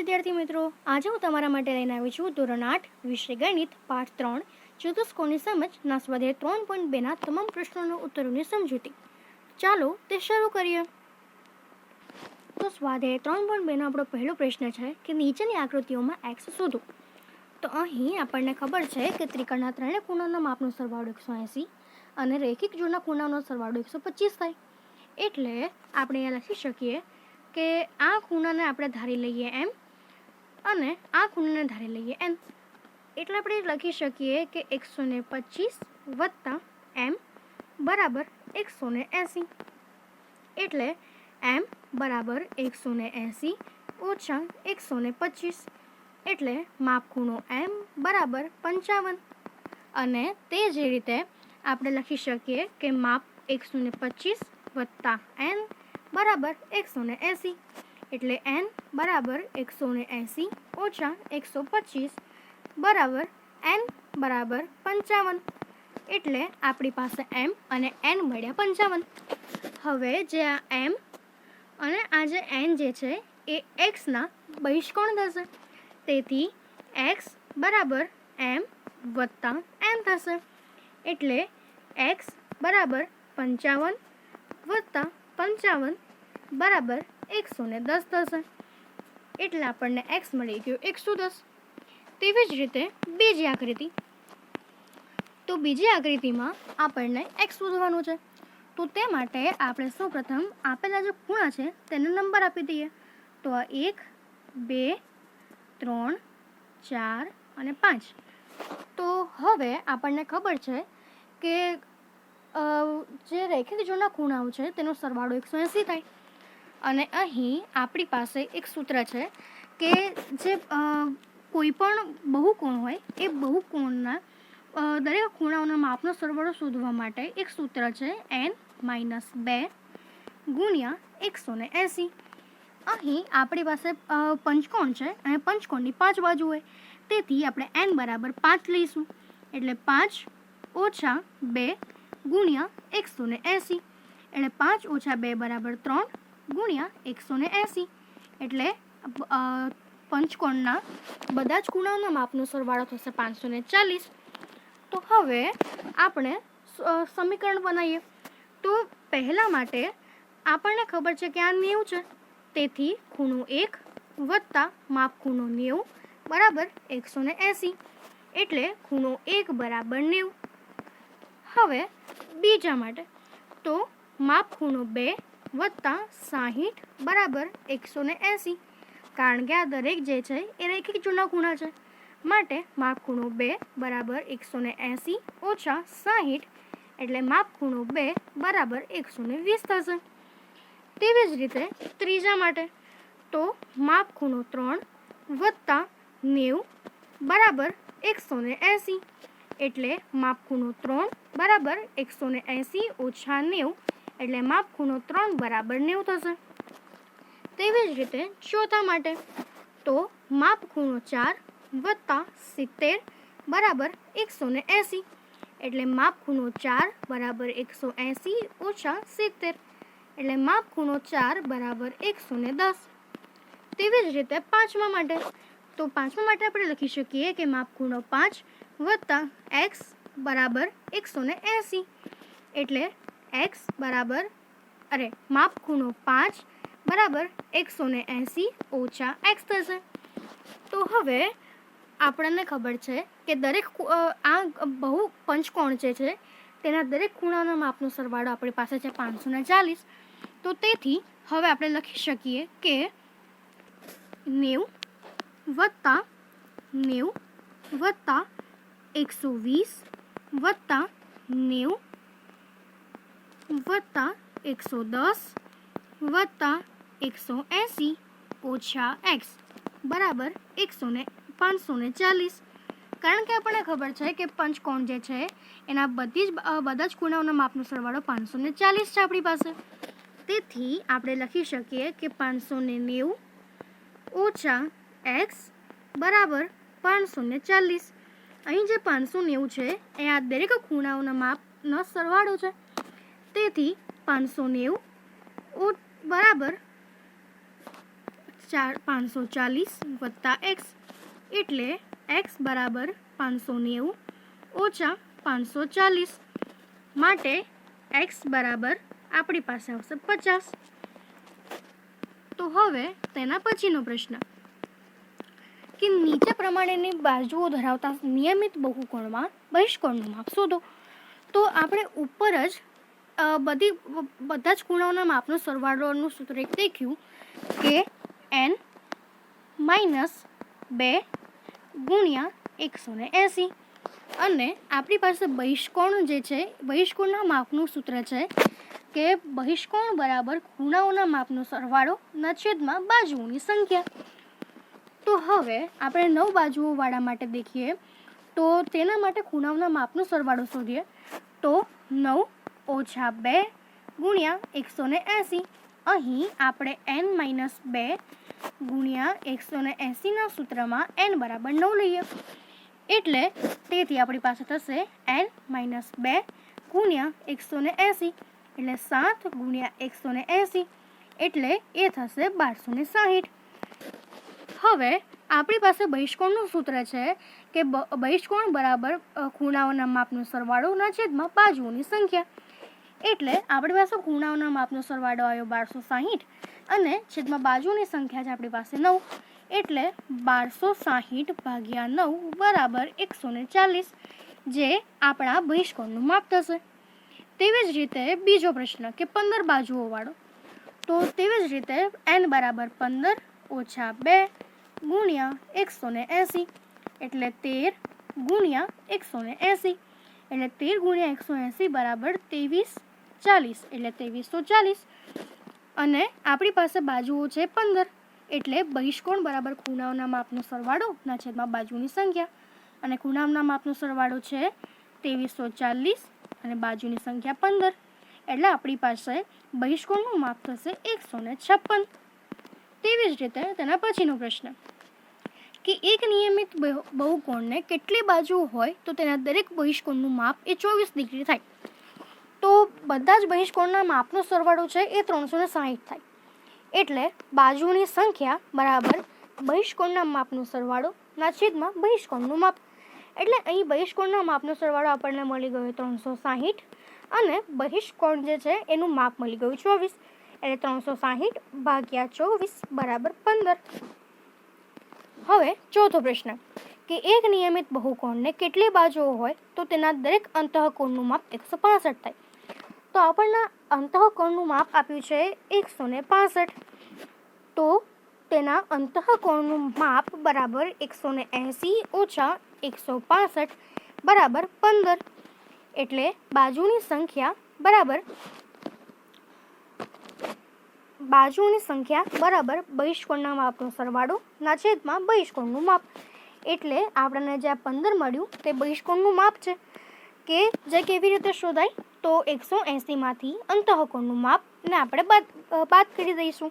વિદ્યાર્થી મિત્રો, આજે હું તમારા માટે લઈને આવી છું ધોરણ આઠ, વિષય ગણિત, પાઠ ત્રણ, ચતુષ્કોણની સમજ ના સ્વાધ્યાય ત્રણ પોઈન્ટ બેના તમામ પ્રશ્નોનો ઉત્તરોની સમજૂતી. ચાલો તે શરૂ કરીએ. તો સ્વાધ્યાય ત્રણ પોઈન્ટ બેનો આપણો પહેલો પ્રશ્ન છે કે નીચેની આકૃતિઓમાં એક્સ શોધો. તો અહીં આપણને ખબર છે કે ત્રિકોણના ત્રણેય ખૂણાના માપનો સરવાળો એકસો એંસી અને રેખિક જોડના ખૂણાનો સરવાળો એકસો પચીસ થાય. એટલે આપણે એ લખી શકીએ કે આ ખૂણાને આપણે ધારી લઈએ એમ અને આ ખૂણાને ધારી લઈએ એમ એટલે આપણે લખી શકીએ કે એકસો ને પચીસ વત્તા એમ બરાબર એકસો ને એંસી. એટલે એમ બરાબર એકસો ને એંસી ઓછા એકસો ને પચીસ. એટલે માપ ખૂણો એમ બરાબર પંચાવન. અને તે જ રીતે આપણે લખી શકીએ કે માપ એકસો ને પચીસ વત્તા એન બરાબર એકસો ને એંસી. એટલે એન બરાબર એકસો ને એંસી ઓછા એકસો પચીસ બરાબર એન બરાબર પંચાવન. એટલે આપણી પાસે એમ અને એન મળ્યા પંચાવન. હવે જે આ એમ અને આ જે એન જે છે એ એક્સના બહિષ્કોણ થશે. તેથી એક્સ બરાબર એમ વત્તા એન થશે. એટલે એક્સ બરાબર પંચાવન વત્તા પંચાવન બરાબર એકસો ને દસ થશે એટલે આપણને એક્સ મળી ગયું એકસો દસ. તેવી જ રીતે બીજી આકૃતિ. તો બીજી આકૃતિમાં આપણને એક્સ શોધવાનું છે. તો તે માટે આપણે સૌપ્રથમ આપેલા જે ખૂણા છે તેનો નંબર આપી દઈએ. તો આ એક, બે, ત્રણ, ચાર અને પાંચ. તો હવે આપણને ખબર છે કે જે રેખિક જૂના ખૂણાઓ છે તેનો સરવાળો એકસો એંસી થાય. અને અહીં આપણી પાસે એક સૂત્ર છે કે જે કોઈ પણ બહુકોણ હોય, એ બહુકોણના દરેક ખૂણાઓના માપનો સરવાળો શોધવા માટે એક સૂત્ર છે એન માઇનસ બે ગુણ્યા એકસો ને એંસી. અહીં આપણી પાસે પંચકોણ છે અને પંચકોણની પાંચ બાજુ હોય. તેથી આપણે એન બરાબર પાંચ લઈશું. એટલે પાંચ ઓછા બે ગુણ્યા એકસો ને એંસી. એટલે પાંચ ઓછા બે બરાબર ત્રણ ગુણ્યા એકસો ને એંસી. એટલે પંચકોણના બધા જ ખૂણાઓના માપનો સરવાળો થશે પાંચસો ને ચાલીસ. તો હવે આપણે સમીકરણ બનાવીએ. તો પહેલાં માટે આપણને ખબર છે કે આ નેવું છે. તેથી ખૂણો એક વત્તા માપ ખૂણો નેવું બરાબર એકસો ને એંસી. એટલે ખૂણો એક બરાબર નેવું. હવે બીજા માટે, તો માપ ખૂણો બે વત્તા સાહીઠ બરાબર એકસો ને એંસી. કારણ કે આ દરેક જે છે એ રેખિક જૂના ખૂણા છે. માટે માપ ખૂણો બે બરાબર એકસો ને એંસી ઓછા સાહીઠ એટલે માપ ખૂણો બે બરાબર એકસો ને વીસ થશે. તેવી જ રીતે ત્રીજા માટે તો માપ ખૂણો ત્રણ વત્તા નેવું બરાબર એકસો ને એંસી. એટલે માપ ખૂણો ત્રણ બરાબર એકસો ને એંસી ઓછા નેવું એટલે માપ ખૂણો ત્રણ બરાબર નેવું થશે. તેવી જ રીતે ચોથા માટે તો માપ ખૂણો ચાર વત્તા સિત્તેર બરાબર એકસો ને એંસી. એટલે માપ ખૂણો ચાર બરાબર એકસો એંસી ઓછા સિત્તેર. એટલે માપ ખૂણો ચાર બરાબર એકસો ને દસ. તેવી જ રીતે પાંચમા માટે તો પાંચમા માટે આપણે લખી શકીએ કે માપ ખૂણો પાંચ વત્તા એક્સ બરાબર એકસો ને એંસી. એટલે એક્સ બરાબર, અરે, માપ ખૂણો પાંચ બરાબર એકસો ને એંસી ઓછા એક્સ થશે. તો હવે આપણને ખબર છે કે દરેક આ બહુ પંચકોણ જે છે, તેના દરેક ખૂણાના માપનો સરવાળો આપણી પાસે છે પાંચસો ને ચાલીસ. તો તેથી હવે આપણે લખી શકીએ કે નેવું વત્તા નેવું વત્તા એકસો વીસ વત્તા નેવું વત્તા એકસો દસ વત્તા એકસો એંસી ઓછા એક્સ બરાબર એકસો ને પાંચસો ને ચાલીસ. કારણ કે આપણને ખબર છે કે પંચકોણ જે છે, એના બધી જ બધા જ ખૂણાઓના માપનો સરવાળો પાંચસો ને ચાલીસ છે આપણી પાસે. તેથી આપણે લખી શકીએ કે પાંચસો ને નેવું ઓછા એક્સ બરાબર પાંચસો ને ચાલીસ. અહીં જે પાંચસો નેવું છે, એ આ દરેક ખૂણાઓના માપનો સરવાળો છે. તેથી પાંચસો નેવું. બરાબર. ચાર, પાંચસો ચાલીસ વત્તા એક્સ એટલે એક્સ બરાબર પાંચસો નેવું ઓછા પાંચસો ચાલીસ માટે એક્સ બરાબર આપણી પાસે આવશે પચાસ. તો હવે તેના પછીનો પ્રશ્ન. કે નીચે પ્રમાણેની બાજુઓ ધરાવતા નિયમિત બહુકોણમાં બહિષ્કોણનું માપ શોધો. તો આપણે ઉપર જ બધી બધા જ ખૂણાઓના માપનો સરવાળોનું સૂત્ર એક દેખ્યું કે એન માઇનસ બે ગુણ્યા એકસો ને એંસી. અને આપણી પાસે બહિષ્કોણ જે છે, બહિષ્કોણના માપનું સૂત્ર છે કે બહિષ્કોણ બરાબર ખૂણાઓના માપનો સરવાળો છેદમાં બાજુઓની સંખ્યા. તો હવે આપણે નવ બાજુઓવાળા માટે દેખીએ. તો તેના માટે ખૂણાઓના માપનો સરવાળો શોધીએ. તો નવ ઓછા બે ગુણ્યા એકસો ને એંસી. અહીં આપણે એન માઇનસ બે ગુણ્યા એકસો ને એંસીના સૂત્રમાં એન બરાબર નવ લઈએ. એટલે તેથી આપણી પાસે થશે એન માઇનસ બે ગુણ્યા એકસો ને એંસી. એટલે સાત ગુણ્યા એકસો ને એંસી. એટલે એ થશે બારસો ને સાહીઠ. હવે આપણી પાસે બહિષ્કોણનું સૂત્ર છે કે બહિષ્કોણ બરાબર ખૂણાઓના માપનું સરવાળોના છેદમાં બાજુઓની સંખ્યા. એટલે આપણી પાસે ખૂણાઓના માપનો સરવાળો આવ્યો બારસો સાહીઠ અને છેદમાં બાજુની સંખ્યા છે આપણી પાસે નવ. એટલે બારસો સાહીઠ ભાગ્યા નવ બરાબર એકસો ને ચાલીસ, જે આપણા બહિષ્કોણનું માપ થશે. તેવી જ રીતે બીજો પ્રશ્ન કે પંદર બાજુઓવાળો તો તેવી જ રીતે એન બરાબર પંદર ઓછા બે ગુણ્યા એકસો ને એંસી, એટલે તેર ગુણ્યા એકસો ને એંસી, એટલે તેર ગુણ્યા એકસો એંસી બરાબર ત્રેવીસ ચાલીસ, એટલે ત્રેવીસો ચાલીસ. અને આપણી પાસે બાજુઓ છે પંદર, એટલે બહિષ્કોણ બરાબર ખૂણાઓના માપનો સરવાળો ના છેદમાં બાજુની સંખ્યા. અને ખૂણાઓના માપનો સરવાળો છે ત્રેવીસો ચાલીસ અને બાજુની સંખ્યા પંદર, એટલે આપણી પાસે બહિષ્કોણનું માપ થશે એકસો ને છપ્પન. તેવી જ રીતે તેના પછીનો પ્રશ્ન. કે એક નિયમિત બહુ- બહુકોણને કેટલી બાજુઓ હોય તો તેના દરેક બહિષ્કોણનું માપ એ ચોવીસ ડિગ્રી થાય. તો બધા જ બહિષ્કોણના માપનો સરવાળો છે એ ત્રણસો ને સાહીઠ થાય. એટલે બાજુની સંખ્યા બરાબર બહિષ્કોણના માપનો સરવાળો ના છેદમાં બહિષ્કોણનું માપ. એટલે અહીં બહિષ્કોણના માપનો સરવાળો આપણને મળી ગયો ત્રણસો સાહીઠ અને બહિષ્કોણ જે છે એનું માપ મળી ગયું ચોવીસ. એટલે ત્રણસો સાહીઠ ભાગ્યા ચોવીસ બરાબર પંદર. હવે ચોથો પ્રશ્ન, કે એક નિયમિત બહુકોણને કેટલી બાજુઓ હોય તો તેના દરેક અંતઃકોણનું માપ એકસો થાય. તો આપણને અંતઃકોણનું માપ આપ્યું છે એકસો ને પાસઠ. તો તેના અંતઃકોણનું માપ બરાબર એકસો ને એંસી ઓછા એકસો પાસઠ બરાબર પંદર. એટલે બાજુની સંખ્યા બરાબર બાજુની સંખ્યા બરાબર બહિષ્કોણના માપનો સરવાળો ના છેદમાં બહિષ્કોણનું માપ. એટલે આપણને જે પંદર મળ્યું તે બહિષ્કોણનું માપ છે. કે જે કેવી રીતે શોધાય, તો એકસો એંસીમાંથી અંતઃકોણનું માપ ને આપણે બાદ બાદ કરી દઈશું.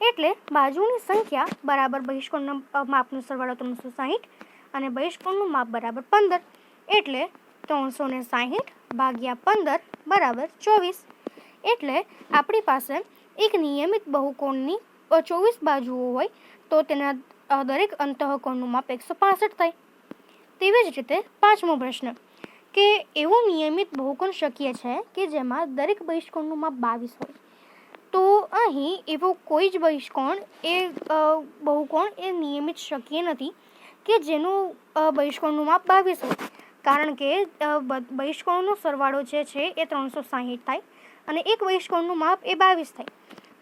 એટલે બાજુની સંખ્યા બરાબર બહિષ્કોણના માપનું માપનો સરવાળો ત્રણસો સાહીઠ અને બહિષ્કોણનું માપ બરાબર પંદર. એટલે ત્રણસો ને સાહીઠ ભાગ્યા પંદર બરાબર ચોવીસ. એટલે આપણી પાસે એક નિયમિત બહુકોણની ચોવીસ બાજુઓ હોય, તો તેના દરેક અંતઃકોણનું માપ એકસો પાસઠ થાય. તેવી જ રીતે પાંચમો પ્રશ્ન. કે એવું નિયમિત બહુકોણ શક્ય છે કે જેમાં દરેક બહિષ્કોણનું માપ બાવીસ હોય? તો અહીં એવો કોઈ જ બહિષ્કોણ એ બહુકોણ એ નિયમિત શક્ય નથી કે જેનું બહિષ્કોણનું માપ બાવીસ હોય. કારણ કે બહિષ્કોણનો સરવાળો જે છે એ ત્રણસો સાહીઠ થાય અને એક બહિષ્કોણનું માપ એ બાવીસ થાય.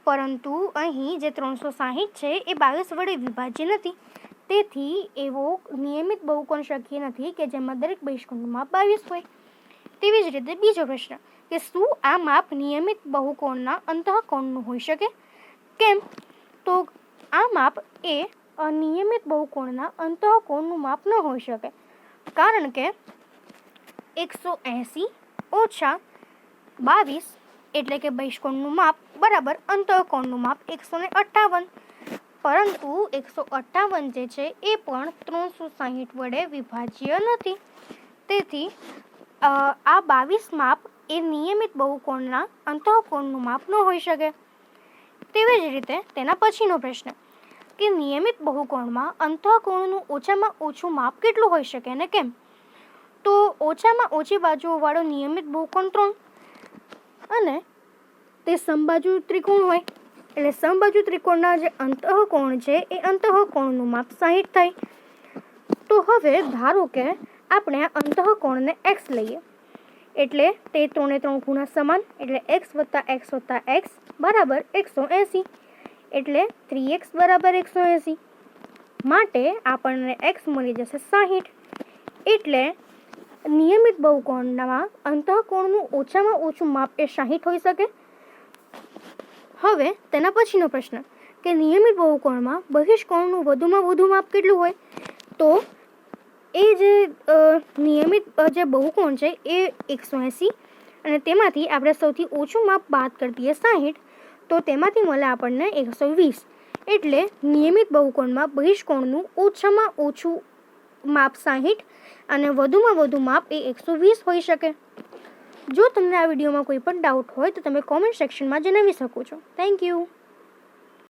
પરંતુ અહીં જે ત્રણસો સાહીઠ છે એ બાવીસ વડે વિભાજ્ય નથી. તેથી એવો નિયમિત બહુકોણ શક્ય નથી કે જેમાં દરેક બહિષ્કોણનું માપ બાવીસ હોય. તેવી જ રીતે બીજો પ્રશ્ન કે શું આ માપ નિયમિત બહુકોણના અંતઃકોણનું હોઈ શકે? કેમ? તો આ માપ એ અનિયમિત બહુકોણના અંતઃકોણનું માપ ન હોઈ શકે. કારણ કે એકસો એંસી ઓછા બાવીસ એટલે કે બહિષ્કોણનું માપ બરાબર અંતઃકોણનું માપ એકસો ને અઠ્ઠાવન. પરંતુ એકસો અઠ્ઠાવન જે છે એ પણ ત્રણસો સાહીઠ વડે વિભાજ્ય નથી. તેથી આ બાવીસ માપ એ નિયમિત બહુકોણના અંતઃકોણનું માપ ન હોઈ શકે. તેવી જ રીતે તેના પછીનો પ્રશ્ન, કે નિયમિત બહુકોણમાં અંતઃકોણનું ઓછામાં ઓછું માપ કેટલું હોઈ શકે અને કેમ? તો ઓછામાં ઓછી બાજુઓવાળો નિયમિત બહુકોણ ત્રણ અને તે સંબાજુ ત્રિકોણ હોય. એટલે સમબાજુ ત્રિકોણના જે અંતઃકોણ છે, એ અંતઃકોણનું માપ સાહીઠ થાય. તો હવે ધારો કે આપણે આ અંતઃકોણને એક્સ લઈએ. એટલે તે ત્રણે ત્રણ ખૂણા સમાન, એટલે એક્સ વત્તા એક્સ વત્તા એક્સ બરાબર એકસો એંસી. એટલે થ્રી એક્સ બરાબર એકસો એંસી. માટે આપણને એક્સ મળી જશે સાહીઠ. એટલે નિયમિત બહુકોણમાં અંતઃકોણનું ઓછામાં ઓછું માપ એ સાહીઠ હોઈ શકે. હવે તેના પછીનો પ્રશ્ન. કે નિયમિત બહુકોણમાં બહિષ્કોણનું વધુમાં વધુ માપ કેટલું હોય? તો એ જે નિયમિત જે બહુકોણ છે એ એકસો એંસી અને તેમાંથી આપણે સૌથી ઓછું માપ બાદ કરી દઈએ સાહીઠ, તો તેમાંથી મળે આપણને એકસો વીસ. એટલે નિયમિત બહુકોણમાં બહિષ્કોણનું ઓછામાં ઓછું માપ સાહીઠ અને વધુમાં વધુ માપ એ એકસો વીસ હોઈ શકે. જો તમને આ વિડીયોમાં કોઈ પણ ડાઉટ હોય તો તમે કોમેન્ટ સેક્શનમાં જણાવી શકો છો. Thank you